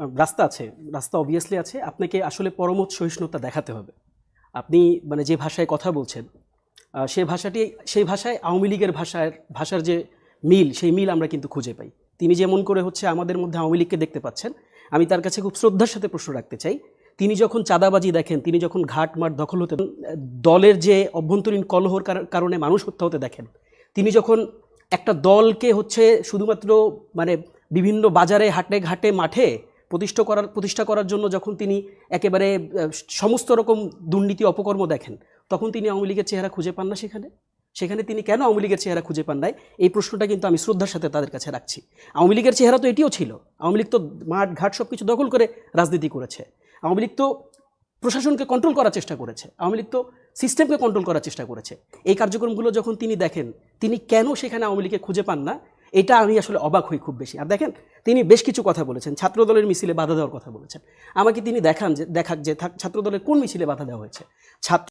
রাস্তা আছে, রাস্তা অবভিয়াসলি আছে। আপনাকে আসলে পরমত সহিষ্ণুতা দেখাতে হবে। আপনি মানে যে ভাষায় কথা বলছেন সে ভাষাটি, সেই ভাষায় আওয়ামী লীগের ভাষার ভাষার যে মিল, সেই মিল আমরা কিন্তু খুঁজে পাই। তিনি যেমন করে হচ্ছে আমাদের মধ্যে আওয়ামী লীগকে দেখতে পাচ্ছেন, আমি তার কাছে খুব শ্রদ্ধার সাথে প্রশ্ন রাখতে চাই। তিনি যখন চাঁদাবাজি দেখেন, তিনি যখন ঘাট মাঠ দখল হতে, দলের যে অভ্যন্তরীণ কলহর কার- কারণে মানুষ হত্যা হতে দেখেন, তিনি যখন একটা দলকে হচ্ছে শুধুমাত্র মানে বিভিন্ন বাজারে, হাটে ঘাটে, মাঠে প্রতিষ্ঠা করার প্রতিষ্ঠা করার জন্য যখন তিনি একেবারে সমস্ত রকম দুর্নীতি অপকর্ম দেখেন, তখন তিনি আওয়ামী লীগের চেহারা খুঁজে পান না সেখানে? সেখানে তিনি কেন আওয়ামী লীগের চেহারা খুঁজে পান নাই? এই প্রশ্নটা কিন্তু আমি শ্রদ্ধার সাথে তাদের কাছে রাখছি। আওয়ামী লীগের চেহারা তো এটিও ছিল। আওয়ামী লীগ তো মাঠ, ঘাট সব কিছু দখল করে রাজনীতি করেছে। আওয়ামী লীগ তো প্রশাসনকে কন্ট্রোল করার চেষ্টা করেছে। আওয়ামী লীগ তো সিস্টেমকে কন্ট্রোল করার চেষ্টা করেছে। এই কার্যক্রমগুলো যখন তিনি দেখেন, তিনি কেন সেখানে আওয়ামী লীগকে খুঁজে পান না? এটা আমি আসলে অবাক হই খুব বেশি। আর দেখেন, তিনি বেশ কিছু কথা বলেছেন। ছাত্রদলের মিছিলে বাধা দেওয়ার কথা বলেছেন। আমাকে তিনি দেখান যে, দেখাক যে, ছাত্রদলের কোন মিছিলে বাধা দেওয়া হয়েছে? ছাত্র